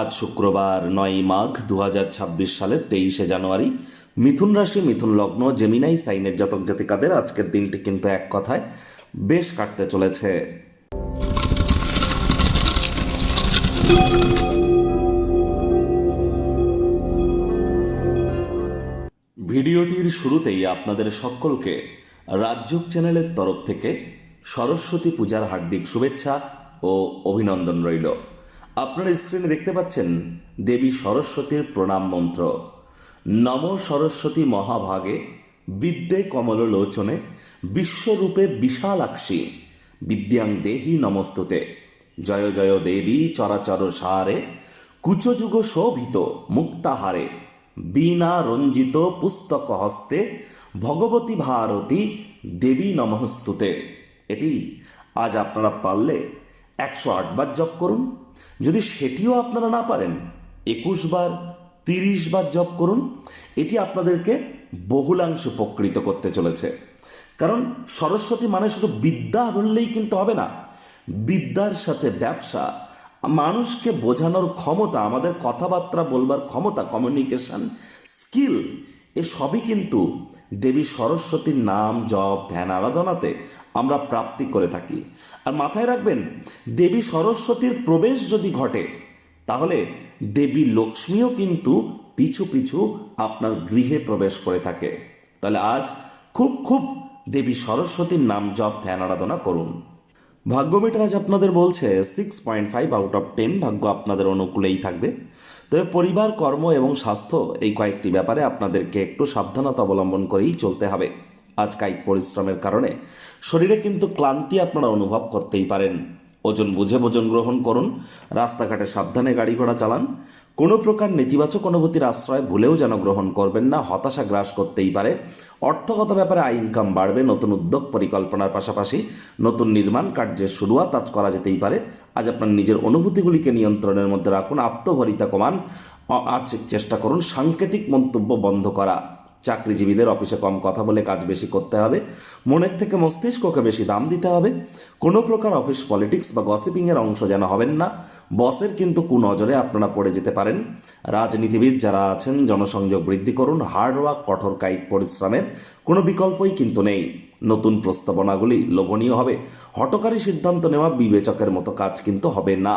আজ শুক্রবার নয় মাঘ দু হাজার ছাব্বিশ সালের তেইশে জানুয়ারি। মিথুন রাশি, মিথুন লগ্ন, জেমিনাই সাইনের জাতক জাতিকাদের আজকের দিনটি কিন্তু এক কথায় বেশ কাটতে চলেছে। ভিডিওটির শুরুতেই আপনাদের সকলকে রাজ্যক চ্যানেলের তরফ থেকে সরস্বতী পূজার হার্দিক শুভেচ্ছা ও অভিনন্দন রইল। আপনারা স্ক্রিনে দেখতে পাচ্ছেন দেবী সরস্বতীর প্রণাম মন্ত্র। নম সরস্বতী মহাভাগে বিদ্যে কমল লোচনে বিশ্বরূপে বিশালাক্ষী, বিদ্যাং দেহি নমস্তুতে। জয় জয় দেবী চরাচর সারে, কুচযুগ শোভিত মুক্তাহারে। বীণা রঞ্জিত পুস্তক হস্তে ভগবতী ভারতী দেবী নমস্তুতে। এটি আজ আপনারা পারলে একশো আটবার জপ করুন। যদি সেটিও আপনারা না পারেন, একুশ বার, তিরিশ বার জপ করুন, এটি আপনাদেরকে বহুলাংশ উপকৃত করতে চলেছে। কারণ সরস্বতী মানে শুধু বিদ্যা ধরলেই কিন্তু হবে না, বিদ্যার সাথে ব্যবসা, মানুষকে বোঝানোর ক্ষমতা, আমাদের কথাবার্তা বলবার ক্ষমতা কমিউনিকেশন স্কিল এ সবই কিন্তু দেবী সরস্বতীর নাম, জপ, ধ্যান, আরাধনাতে আমরা প্রাপ্তি করে থাকি। আর মাথায় রাখবেন, দেবী সরস্বতীর প্রবেশ যদি ঘটে, তাহলে দেবী লক্ষ্মীও কিন্তু পিছু পিছু আপনার গৃহে প্রবেশ করে থাকে। তাহলে আজ খুব খুব দেবী সরস্বতীর নাম জপ, ধ্যান, আরাধনা করুন। ভাগ্য মিটার আজ আপনাদের বলছে six point five out of ten ভাগ্য আপনাদের অনুকূলেই থাকবে। তবে পরিবার, কর্ম এবং স্বাস্থ্য এই কয়েকটি ব্যাপারে আপনাদেরকে একটু সাবধানতা অবলম্বন করেই চলতে হবে। আজ কায়িক পরিশ্রমের কারণে শরীরে কিন্তু ক্লান্তি আপনারা অনুভব করতেই পারেন। ওজন বুঝে ভোজন গ্রহণ করুন, রাস্তাঘাটে সাবধানে গাড়ি ঘোড়া চালান, কোনো প্রকার নেতিবাচক অনুভূতির আশ্রয় ভুলেও যেন গ্রহণ করবেন না, হতাশা গ্রাস করতেই পারে। অর্থগত ব্যাপারে আয়, ইনকাম বাড়বে, নতুন উদ্যোগ পরিকল্পনার পাশাপাশি নতুন নির্মাণ কার্যের শুরুয়াত আজ করা যেতেই পারে। আজ আপনার নিজের অনুভূতিগুলিকে নিয়ন্ত্রণের মধ্যে রাখুন আত্মভরিতা কমান। আজ চেষ্টা করুন সাংকেতিক মন্তব্য বন্ধ করা। চাকরিজীবীদের অফিসে কম কথা বলে কাজ বেশি করতে হবে, মনের থেকে মস্তিষ্ককে বেশি দাম দিতে হবে, কোনো প্রকার অফিস পলিটিক্স বা গসিপিংয়ের অংশ যেন হবেন না। বসের কিন্তু কুনজরে আপনারা পড়ে যেতে পারেন। রাজনীতিবিদ যারা আছেন, জনসংযোগ বৃদ্ধি করুন হার্ডওয়ার্ক কঠোর কায়িক পরিশ্রমের কোনো বিকল্পই কিন্তু নেই। নতুন প্রস্তাবনাগুলি লোভনীয় হবে। হটকারী সিদ্ধান্ত নেওয়া বিবেচকের মতো কাজ কিন্তু হবে না।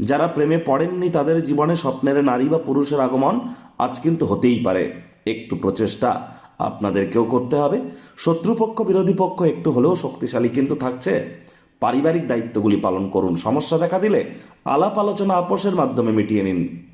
যারা প্রেমে পড়েননি তাদের জীবনে স্বপ্নের নারী বা পুরুষের আগমন আজ কিন্তু হতেই পারে। একটু প্রচেষ্টা আপনাদেরকেও করতে হবে। শত্রুপক্ষ, বিরোধী পক্ষ একটু হলেও শক্তিশালী কিন্তু থাকছে। পারিবারিক দায়িত্বগুলি পালন করুন। সমস্যা দেখা দিলে আলাপ আলোচনা আপোষের মাধ্যমে মিটিয়ে নিন।